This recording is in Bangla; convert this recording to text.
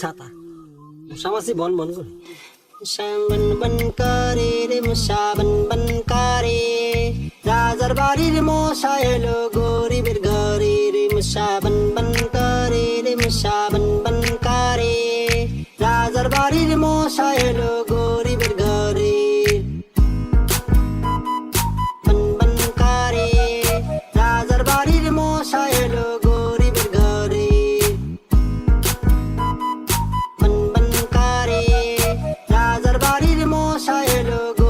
ছাতা মশামাছি বন বন করে। মশা বন করে রে মশা বন বন করে। রাজার বাড়ির মশা এলো গরিবের ঘরে রে মশা বন বন করে রে মশা বন বন করে। রাজার বাড়ির মশা এলো গরিবের ঘরে। বন বন করে। রাজার বাড়ির মশা ভাষা এলো গো।